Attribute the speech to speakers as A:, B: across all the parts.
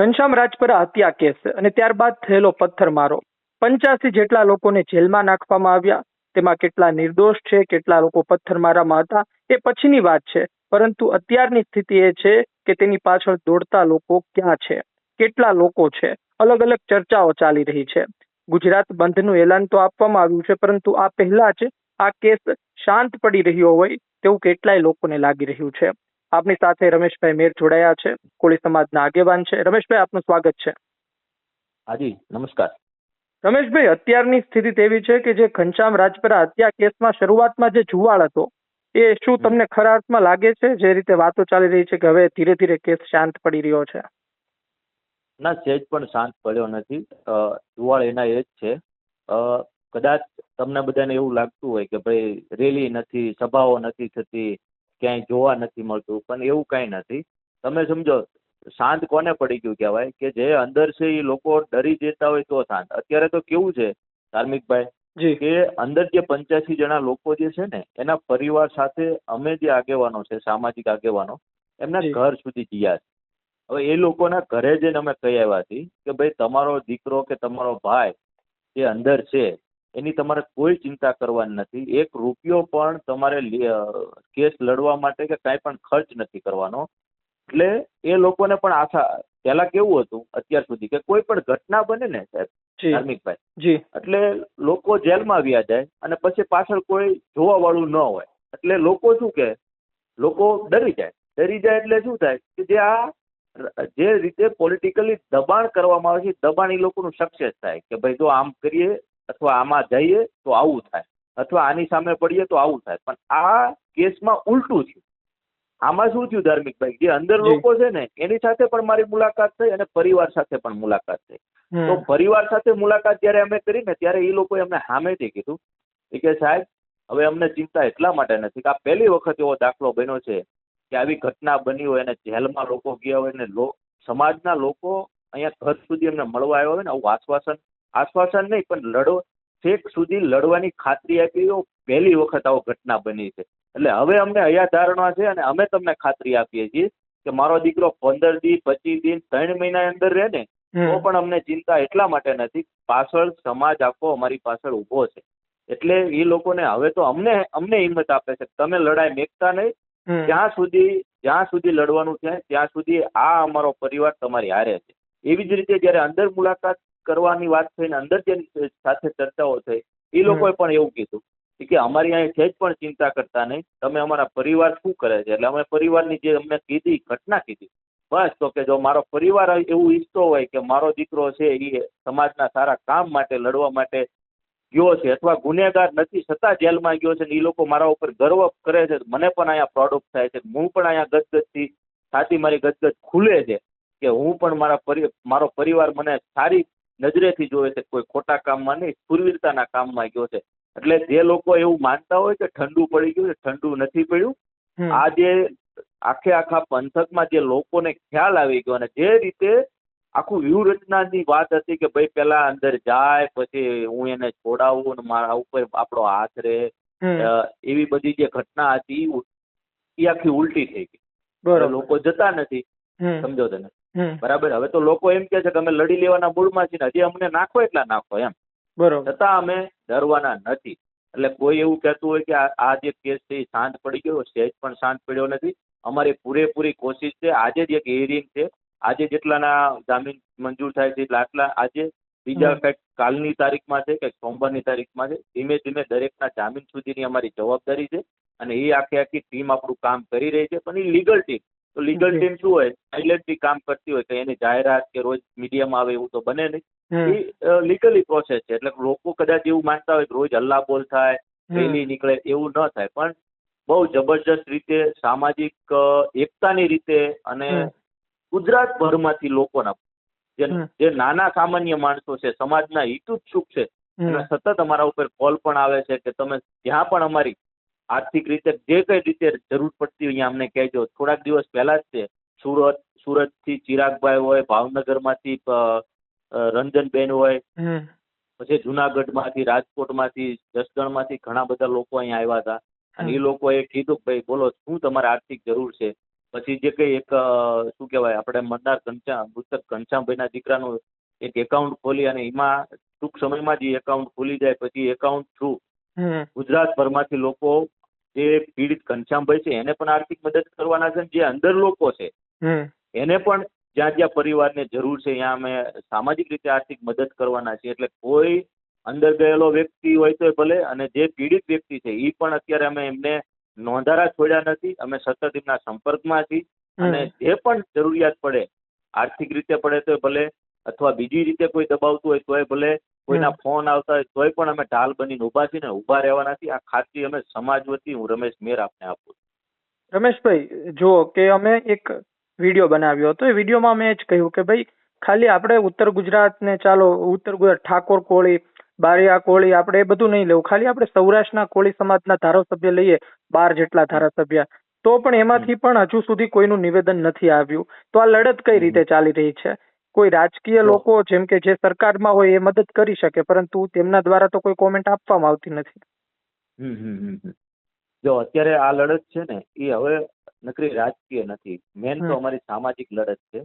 A: ઘનશ્યામ રાજપરા હત્યા કેસ અને ત્યારબાદ થયેલો પથ્થરમારો. પંચ્યાસી જેટલા લોકોને જેલમાં નાખવામાં આવ્યા. તેમાં કેટલા નિર્દોષ છે, કેટલા લોકો પથ્થરમારામાં હતા, એ પછીની વાત છે. પરંતુ અત્યારની સ્થિતિ એ છે કે તેની પાછળ દોડતા લોકો ક્યાં છે? કેટલા લોકો છે? અલગ અલગ ચર્ચાઓ ચાલી રહી છે. ગુજરાત બંધનું એલાન તો આપવામાં આવ્યું છે, પરંતુ આ પહેલા જ આ કેસ શાંત પડી રહ્યો હોય તેવું કેટલાય લોકોને લાગી રહ્યું છે. આપની સાથે રમેશભાઈ મેર જોડાયા છે. કોળી સમાજના આગેવાન છે. રમેશભાઈ આપનું સ્વાગત છે.
B: હાજી નમસ્કાર.
A: રમેશભાઈ અત્યારની સ્થિતિ તેવી છે કે જે ઘનશ્યામ રાજપરા હત્યા કેસમાં શરૂઆતમાં જે જુવાળ હતો એ શું તમને ખરા અર્થમાં લાગે છે? જે રીતે વાતો ચાલી રહી છે કે હવે ધીરે ધીરે કેસ શાંત પડી રહ્યો છે.
B: ના સહેજ પણ શાંત પડ્યો નથી. જુવાળ એના એ જ છે. કદાચ તમને બધાને એવું લાગતું હોય કે ભાઈ રેલી નથી સભાઓ નથી થતી ક્યાંય જોવા નથી મળતું પણ એવું કાંઈ નથી. તમે સમજો શાંત કોને પડી ગયું કહેવાય? કે જે અંદર છે એ લોકો ડરી જતા હોય તો શાંત અત્યારે તો કેવું છે ધાર્મિકભાઈ? કે અંદર જે પંચ્યાસી જણા લોકો જે છે ને એના પરિવાર સાથે અમે જે આગેવાનો છે સામાજિક આગેવાનો એમના ઘર સુધી ગયા છે. હવે એ લોકોના ઘરે જઈને અમે કહી આવ્યા છીએ કે ભાઈ તમારો દીકરો કે તમારો ભાઈ જે અંદર છે એની તમારે કોઈ ચિંતા કરવાની નથી. એક રૂપિયો પણ તમારે કેસ લડવા માટે કે કાંઈ પણ ખર્ચ નથી કરવાનો. એટલે એ લોકોને પણ આશા પહેલા કેવું હતું અત્યાર સુધી કે કોઈ પણ ઘટના બને ને સાહેબ ધાર્મિકભાઈ.
A: જી.
B: એટલે લોકો જેલમાં વ્યા જાય અને પછી પાછળ કોઈ જોવા વાળું ન હોય. એટલે લોકો શું કે લોકો ડરી જાય. ડરી જાય એટલે શું થાય કે જે આ જે રીતે પોલિટિકલી દબાણ કરવામાં આવે છે દબાણ એ લોકોનું સક્સેસ થાય કે ભાઈ જો આમ કરીએ અથવા આમાં જઈએ તો આવું થાય. અથવા આની સામે પડીએ તો આવું થાય. પણ આ કેસમાં ઉલટું થયું આમાં શું થયું ધાર્મિકભાઈ? જે અંદર લોકો છે ને એની સાથે પણ મારી મુલાકાત થઈ અને પરિવાર સાથે પણ મુલાકાત થઈ. તો પરિવાર સાથે મુલાકાત જ્યારે અમે કરી ને ત્યારે એ લોકોએ અમને સામેથી કીધું એ કે સાહેબ હવે અમને ચિંતા એટલા માટે નથી કે આ પહેલી વખત એવો દાખલો બન્યો છે કે આવી ઘટના બની હોય અને જેલમાં લોકો ગયા હોય ને સમાજના લોકો અહીંયા ઘર સુધી એમને મળવા આવ્યા હોય ને આવું આશ્વાસન આશ્વાસન નહીં પણ લડો. છેક સુધી લડવાની ખાતરી આપી એવો પહેલી વખત આવો ઘટના બની છે. એટલે હવે અમને અહીંયા ધારણા છે અને અમે તમને ખાતરી આપીએ છીએ કે મારો દીકરો પંદર દી પચીસ દિન ત્રણ મહિના અંદર રહે ને તો પણ અમને ચિંતા એટલા માટે નથી. પાછળ સમાજ આખો અમારી પાછળ ઊભો છે. એટલે એ લોકોને હવે તો અમને અમને હિંમત આપે છે તમે લડાઈ મેકતા નહીં. જ્યાં સુધી જ્યાં સુધી લડવાનું છે ત્યાં સુધી આ અમારો પરિવાર તમારી હારે છે. એવી જ રીતે જ્યારે અંદર મુલાકાત કરવાની વાત થઈને અંદર જેની સાથે ચર્ચાઓ થઈ એ લોકોએ પણ એવું કીધું કે અમારી અહીં સહેજ પણ ચિંતા કરતા નહીં તમે અમારા પરિવાર શું કરે છે? એટલે અમે પરિવારની જે અમને કીધી ઘટના કીધી. બસ તો કે જો મારો પરિવાર એવું ઈચ્છતો હોય કે મારો દીકરો છે એ સમાજના સારા કામ માટે લડવા માટે ગયો છે અથવા ગુનેગાર નથી છતાં જેલમાં ગયો છે ને એ લોકો મારા ઉપર ગર્વ કરે છે મને પણ અહીંયા પ્રોડક્ટ થાય છે હું પણ અહીંયા ગદગદથી છાતી મારી ગદગદ ખુલે છે કે હું પણ મારા મારો પરિવાર મને સારી નજરેથી જોવે છે કોઈ ખોટા કામમાં નહીં સુરવીરતાના કામમાં ગયો છે. એટલે જે લોકો એવું માનતા હોય કે ઠંડુ પડી ગયું ઠંડુ નથી પડ્યું. આ જે આખે આખા પંથકમાં જે લોકોને ખ્યાલ આવી ગયો અને જે રીતે આખું વ્યૂહરચનાની વાત હતી કે ભાઈ પેલા અંદર જાય પછી હું એને છોડાવું અને મારા ઉપર આપણો હાથ રહે એવી બધી જે ઘટના હતી એ આખી ઉલટી થઈ ગઈ.
A: બરોબર.
B: લોકો જતા નથી સમજો
A: હમ.
B: બરાબર? હવે તો લોકો એમ કે છે કે અમે લડી લેવાના મૂળમાં છીએ ને હજી અમને નાખો એટલા નાખો એમ.
A: બરોબર.
B: છતાં અમે ડરવાના નથી. એટલે કોઈ એવું કહેતું હોય કે આ જે કેસ છે એ શાંત પડી ગયો સેજ પણ શાંત પડ્યો નથી. અમારી પૂરેપૂરી કોશિશ છે આજે જ એક હિયરિંગ છે. આજે જેટલાના જામીન મંજૂર થાય છે એટલા આટલા આજે બીજા કંઈક કાલની તારીખમાં છે કે સોમવારની તારીખમાં છે. ધીમે ધીમે દરેકના જામીન સુધીની અમારી જવાબદારી છે. અને એ આખી આખી ટીમ આપણું કામ કરી રહી છે. પણ એ લીગલ ટીમ તો લીગલ ટીમ શું હોય? સાયલેન્ટલી કામ કરતી હોય કે એની જાહેરાત કે રોજ મીડિયામાં આવે એવું તો બને નહીં. એ લીગલી પ્રોસેસ છે. એટલે લોકો કદાચ એવું માનતા હોય કે રોજ હલ્લા બોલ થાય રેલી નીકળે એવું ન થાય. પણ બહુ જબરજસ્ત રીતે સામાજિક એકતાની રીતે અને. ગુજરાતભરમાંથી લોકોના જે જે નાના સામાન્ય માણસો છે સમાજના હિતુચ્છુક છે એના સતત અમારા ઉપર કોલ પણ આવે છે કે તમે જ્યાં પણ અમારી આર્થિક રીતે જે કઈ રીતે જરૂર પડતી હોય અહીંયા અમને કહેજો. થોડાક દિવસ પહેલા જ છે. સુરત સુરતથી ચિરાગભાઈ હોય ભાવનગરમાંથી રંજનબેન હોય. પછી જુનાગઢમાંથી રાજકોટમાંથી જસદણમાંથી ઘણા બધા લોકો અહીંયા આવ્યા હતા. અને એ લોકોએ કીધું કે ભાઈ બોલો શું તમારે આર્થિક જરૂર છે? પછી જે કઈ એક શું કહેવાય આપણે મરનાર ઘનશ્યામ મૃતક ઘનશ્યામભાઈના દીકરાનું એક એકાઉન્ટ ખોલી અને એમાં ટૂંક સમયમાં જ એકાઉન્ટ ખુલી જાય. પછી એકાઉન્ટ થ્રુ ગુજરાતભરમાંથી લોકો જે પીડિત ઘનશ્યામભાઈ છે એને પણ આર્થિક મદદ કરવાના છે જે અંદર લોકો છે એને પણ જ્યાં જ્યાં પરિવારને જરૂર છે ત્યાં અમે સામાજિક રીતે આર્થિક મદદ કરવાના છીએ. એટલે કોઈ અંદર ગયેલો વ્યક્તિ હોય તો ભલે અને જે પીડિત વ્યક્તિ છે એ પણ અત્યારે અમે એમને નોંધારા છોડ્યા નથી. અમે સતત એમના સંપર્કમાં છીએ અને જે પણ જરૂરિયાત પડે આર્થિક રીતે પડે તો ભલે અથવા બીજી રીતે કોઈ દબાવતું હોય તોય ભલે કોઈના ફોન આવતા હોય તોય પણ અમે ઢાલ બનીને ઊભા છીએ ને ઊભા રહેવાના છીએ. આ ખાતરી અમે સમાજ વતી હું રમેશ મેર આપને આપું
A: રમેશભાઈ જુઓ કે અમે એક વીડિયો બનાવ્યો હતો. એ વિડીયોમાં મેં જ કહ્યું કે ભાઈ ખાલી આપણે ઉત્તર ગુજરાતને ચાલો ઉત્તર ગુજરાત ઠાકોર કોળી બારિયા કોળી આપણે એ બધું નહીં લેવું. ખાલી આપણે સૌરાષ્ટ્રના કોળી સમાજના ધારાસભ્ય લઈએ બાર જેટલા ધારાસભ્ય. તો પણ એમાંથી પણ હજુ સુધી કોઈનું નિવેદન નથી આવ્યું. તો આ લડત કઈ રીતે ચાલી રહી છે? કોઈ રાજકીય લોકો જેમ કે જે સરકારમાં હોય એ મદદ કરી શકે પરંતુ તેમના દ્વારા તો કોઈ કોમેન્ટ આપવામાં આવતી નથી.
B: જો અત્યારે આ લડત છે ને એ હવે નકરી રાજકીય નથી. મેન તો અમારી સામાજિક લડત છે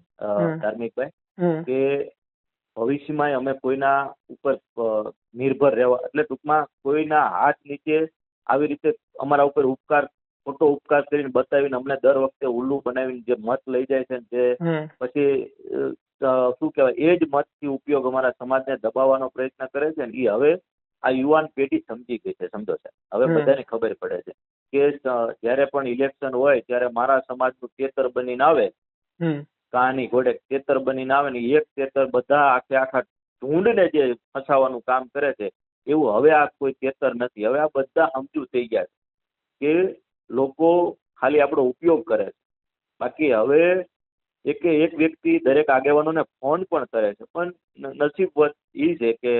B: ધાર્મિકભાઈ કે ભવિષ્યમાં અમે કોઈના ઉપર નિર્ભર રહેવા એટલે ટૂંકમાં કોઈના હાથ નીચે આવી રીતે અમારા ઉપર ઉપકાર ખોટો ઉપકાર કરીને બતાવીને અમને દર વખતે ઉલ્લુ બનાવીને જે મત લઈ જાય છે જે પછી શું કહેવાય એ જ મતથી ઉપયોગ અમારા સમાજને દબાવવાનો પ્રયત્ન કરે છે ને એ હવે આ યુવાન પેઢી સમજી ગઈ છે સમજો છે હવે. બધાને ખબર પડે છે કે જ્યારે પણ ઇલેક્શન હોય ત્યારે મારા સમાજનું તેતર બનીને આવે. કાની ઘોડે તેતર બનીને આવે ને એક તેતર બધા આખે આખા ઢૂંઢને જે ફસાવાનું કામ કરે છે એવું હવે આ કોઈ તેતર નથી. હવે આ બધા સમજુ થઈ ગયા છે કે લોકો ખાલી આપણો ઉપયોગ કરે છે. બાકી હવે એકે એક વ્યક્તિ દરેક આગેવાનોને ફોન પણ કરે છે. પણ નસીબવશ એ છે કે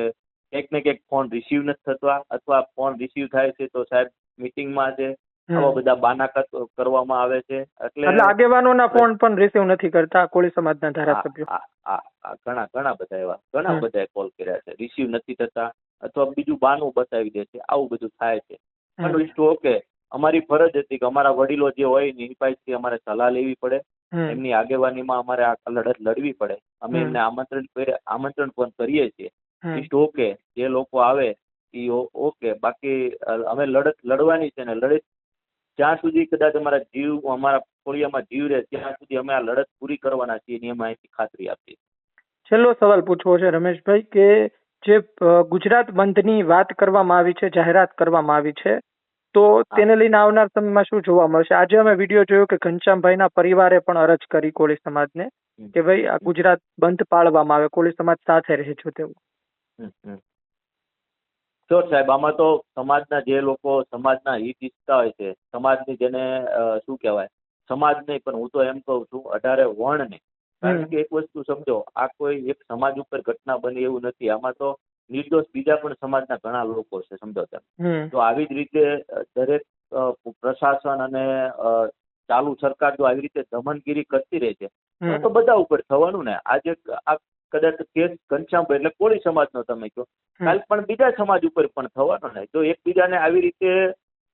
B: ક્યાંક ને ક્યાંક ફોન રિસીવ નથી થતા. અથવા ફોન રિસીવ થાય છે તો સાહેબ મીટિંગમાં છે. આવા બધા બાનાકત કરવામાં આવે છે. એટલે
A: આગેવાનોના ફોન પણ રિસીવ નથી કરતા કોળી સમાજના ધારાસભ્યો.
B: ઘણા ઘણા બધા એવા ઘણા. બધા કોલ કર્યા છે. રિસીવ નથી થતા. અથવા બીજું બાનું બતાવી દે છે. આવું બધું થાય છે. પણ ઓકે. અમારી ફરજ હતી કે અમારા વડીલો જે હોય ને એની પાસેથી અમારે સલાહ લેવી પડે. એમની આગેવાનીમાં અમારે આ લડત લડવી પડે. અમે એમને આમંત્રણ આમંત્રણ પણ કરીએ છીએ. ઇટ્સ ઓકે જે લોકો આવે એ ઓકે. બાકી અમે લડત લડવાની છે ને લડત જ્યાં સુધી કદાચ અમારા જીવ અમારા ફોળિયામાં જીવ રહે ત્યાં સુધી અમે આ લડત પૂરી કરવાના છીએ એની અમે અહીંથી ખાતરી આપીએ.
A: છેલ્લો સવાલ પૂછવો છે રમેશભાઈ કે જે ગુજરાત બંધની વાત કરવામાં આવી છે જાહેરાત કરવામાં આવી છે તો તેને લઈને આવનાર સમયમાં શું જોવા મળશે? આજે અમે વીડિયો જોયો કે ઘનશ્યામભાઈના પરિવારે પણ અરજ કરી કોળી સમાજને. કે ભાઈ આ ગુજરાત બંધ પાળવામાં આવે કોળી સમાજ સાથે રહે છે તેવું
B: હમ. સાહેબ આમાં તો સમાજના જે લોકો સમાજના હિત ઈચ્છતા હોય છે સમાજની જેને શું કહેવાય સમાજ નહીં પણ હું તો એમ કહું છું અઢારે વર્ણને કારણ કે એક વસ્તુ સમજો આ કોઈ એક સમાજ ઉપર ઘટના બની એવું નથી. આમાં તો નિર્દોષ બીજા પણ સમાજના ઘણા લોકો છે સમજો તમે. તો આવી જ રીતે દરેક પ્રશાસન અને ચાલુ સરકાર જો આવી રીતે દમનગીરી કરતી રહે છે. તો બધા ઉપર થવાનું ને. આજે આ કદાચ કેસ ઘનશ્યામ એટલે કોળી સમાજનો તમે કહો. કાલ પણ બીજા સમાજ ઉપર પણ થવાનો ને. જો એકબીજાને આવી રીતે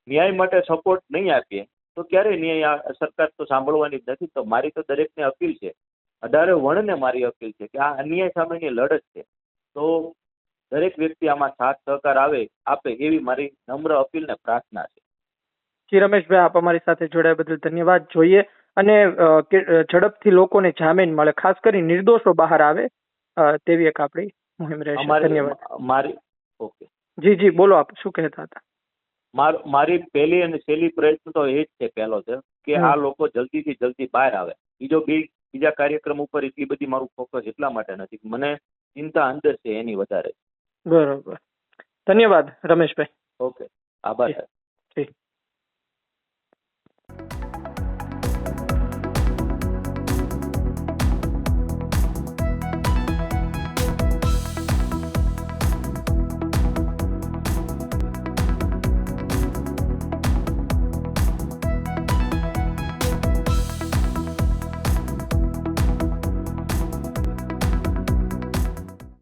B: ન્યાય માટે સપોર્ટ નહીં આપીએ તો ક્યારે ન્યાય સરકાર તો સાંભળવાની જ નથી. તો મારી તો દરેકને અપીલ છે. અઢારે વણને મારી અપીલ છે કે આ અન્યાય સામેની લડત છે. તો દરેક વ્યક્તિ આમાં સાથ સહકાર આવે આપે એવી મારી નમ્ર અપીલ ને પ્રાર્થના છે.
A: જી રમેશભાઈ આપ અમારી સાથે જોડાયા બદલ ધન્યવાદ. જોઈએ અને ઝડપથી લોકોને જામીન મળે ખાસ કરી નિર્દોષો બહાર આવે તેવી એક આપણી મુહિમ રહેશે. ધન્યવાદ.
B: મારી ઓકે.
A: જી જી બોલો આપ શું કહેતા હતા?
B: મારી પહેલી અને છેલ્લી પ્રયત્ન તો એ જ છે પહેલો છે કે આ લોકો જલ્દીથી જલ્દી બહાર આવે. બીજો બી બીજા કાર્યક્રમ ઉપર એટલી બધી મારું ફોકસ એટલા માટે નથી. મને ચિંતા અંદર છે એની વધારે.
A: બરોબર. ધન્યવાદ રમેશભાઈ.
B: ઓકે આભાર.
A: જી.